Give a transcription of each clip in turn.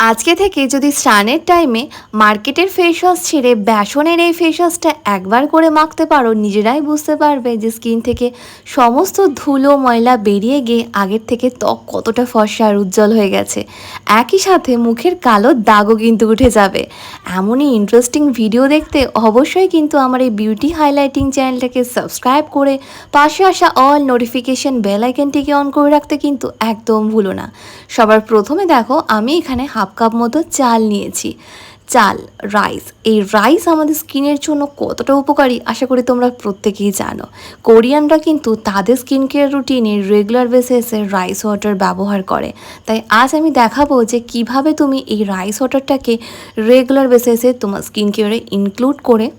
আজকে থেকে যদি স্নানের টাইমে মার্কেটের ফেস ওয়াশ ছেড়ে বেসনের এই ফেস ওয়াশটা একবার করে মাখতে পারো, নিজেরাই বুঝতে পারবে যে স্কিন থেকে সমস্ত ধুলো, ময়লা বেরিয়ে গিয়ে আগের থেকে ত্বক কতটা ফর্সা আর উজ্জ্বল হয়ে গেছে। একই সাথে মুখের কালো দাগও কিন্তু উঠে যাবে। এমনই ইন্টারেস্টিং ভিডিও দেখতে অবশ্যই কিন্তু আমার এই বিউটি হাইলাইটিং চ্যানেলটাকে সাবস্ক্রাইব করে পাশে আসা অল নোটিফিকেশন বেল আইকনটিকে অন করে রাখতে কিন্তু একদম ভুলো না। সবার প্রথমে দেখো, আমি এখানে হাফ কাপ মতো চাল নিয়েছি। চাল রাইস এই রাইস আমাদের স্কিনের জন্য কতটা উপকারী আশা করি তোমরা প্রত্যেকেই জানো। কোরিয়ানরা কিন্তু তাদের স্কিন কেয়ার রুটিনে রেগুলার বেসিসে রাইস ওয়াটার ব্যবহার করে। তাই আজ আমি দেখাবো যে কীভাবে তুমি এই রাইস ওয়াটারটাকে রেগুলার বেসিসে তোমার স্কিন কেয়ারে ইনক্লুড করে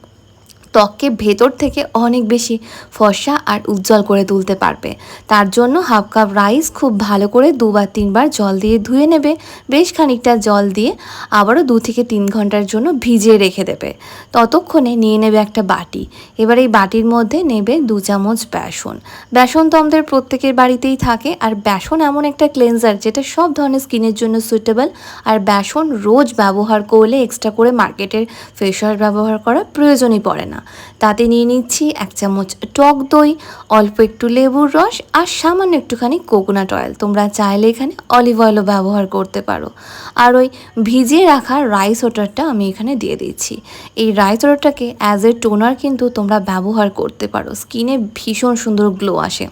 ত্বককে ভেতর থেকে অনেক বেশি ফর্সা আর উজ্জ্বল করে তুলতে পারবে। তার জন্য হাফ কাপ রাইস খুব ভালো করে দুবার তিনবার জল দিয়ে ধুয়ে নেবে। বেশ খানিকটা জল দিয়ে আবারও দু থেকে তিন ঘণ্টার জন্য ভিজিয়ে রেখে দেবে। ততক্ষণে নিয়ে নেবে একটা বাটি। এবার এই বাটির মধ্যে নেবে দু চামচ বেসন। বেসন তো আমাদের প্রত্যেকের বাড়িতেই থাকে আর বেসন এমন একটা ক্লেন্সার যেটা সব ধরনের স্কিনের জন্য সুইটেবল আর বেসন রোজ ব্যবহার করলে এক্সট্রা করে মার্কেটের ফেস ওয়াশ ব্যবহার করা প্রয়োজনই পড়ে না। তাতে নিয়ে নিচ্ছি এক চামচ টক দই, অল্প একটু লেবুর রস আর সামান্য একটুখানি কোকোনাট অয়েল তোমরা চাইলে এখানে অলিভ অয়েলও ব্যবহার করতে পারো। আর ওই ভিজিয়ে রাখা রাইস ওটারটা আমি এখানে দিয়ে দিচ্ছি। এই রাইস ওটারটাকে অ্যাজ এ টোনার কিন্তু তোমরা ব্যবহার করতে পারো। স্কিনে ভীষণ সুন্দর গ্লো আসে।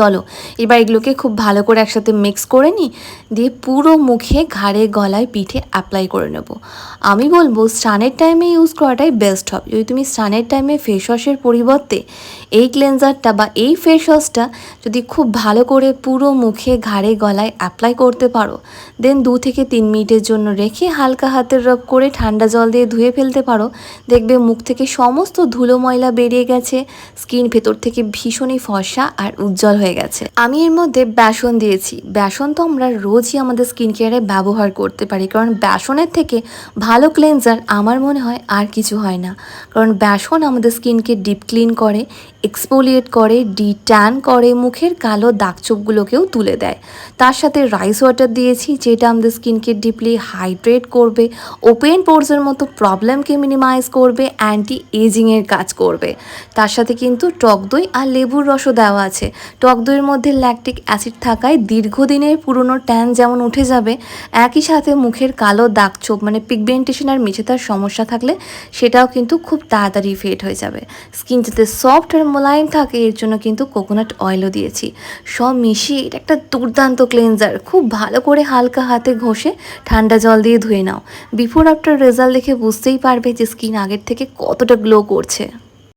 চলো, এবার এগুলোকে খুব ভালো করে একসাথে মিক্স করে নিই, দিয়ে পুরো মুখে ঘাড়ে, গলায়, পিঠে অ্যাপ্লাই করে নেব। আমি বলব স্নানের টাইমে ইউজ করাটাই বেস্ট হবে। যদি তুমি স্নানের টাইমে ফেস ওয়াশের পরিবর্তে এই ক্লেনজারটা বা এই ফেস ওয়াশটা যদি খুব ভালো করে পুরো মুখে ঘাড়ে, গলায় অ্যাপ্লাই করতে পারো দেন দু থেকে তিন মিনিটের জন্য রেখে হালকা হাতের রব করে ঠান্ডা জল দিয়ে ধুয়ে ফেলতে পারো। দেখবে মুখ থেকে সমস্ত ধুলো ময়লা বেরিয়ে গেছে স্কিন ভেতর থেকে ভীষণই ফর্সা আর উজ্জ্বল হয়ে গেছে। আমি এর মধ্যে বেসন দিয়েছি। বেসন তো আমরা রোজই আমাদের স্কিন কেয়ারে ব্যবহার করতে পারি। কারণ বেসনের থেকে ভালো ক্লেনজার আমার মনে হয় আর কিছু হয় না। কারণ বেসন আমাদের স্কিনকে ডিপ ক্লিন করে এক্সপোলিয়েট করে ডি ট্যান করে, মুখের কালো দাগছোপগুলোকেও তুলে দেয়। তার সাথে রাইস ওয়াটার দিয়েছি, যেটা আমাদের স্কিনকে ডিপলি হাইড্রেট করবে, ওপেন পোর্সের মতো প্রবলেমকে মিনিমাইজ করবে, অ্যান্টি এজিংয়ের কাজ করবে। তার সাথে কিন্তু টক দই আর লেবুর রসও দেওয়া আছে। টক দইয়ের মধ্যে ল্যাকটিক অ্যাসিড থাকায় দীর্ঘদিনের পুরনো ট্যান যেমন উঠে যাবে, একই সাথে মুখের কালো দাগ দাগছোপ মানে পিগমেন্টেশন আর মেঝেতার সমস্যা থাকলে সেটাও কিন্তু খুব তাড়াতাড়ি ফেড হয়ে যাবে। স্কিন যাতে সফট আর মোলায়েম থাকে, এর জন্য কিন্তু কোকোনাট অয়েলও দিয়েছি। সব মিশিয়ে এটা একটা দুর্দান্ত ক্লেনজার খুব ভালো করে হালকা হাতে ঘষে ঠান্ডা জল দিয়ে ধুয়ে নাও। বিফোর আফটার রেজাল্ট দেখে বুঝতেই পারবে যে স্কিন আগের থেকে কতটা গ্লো করছে।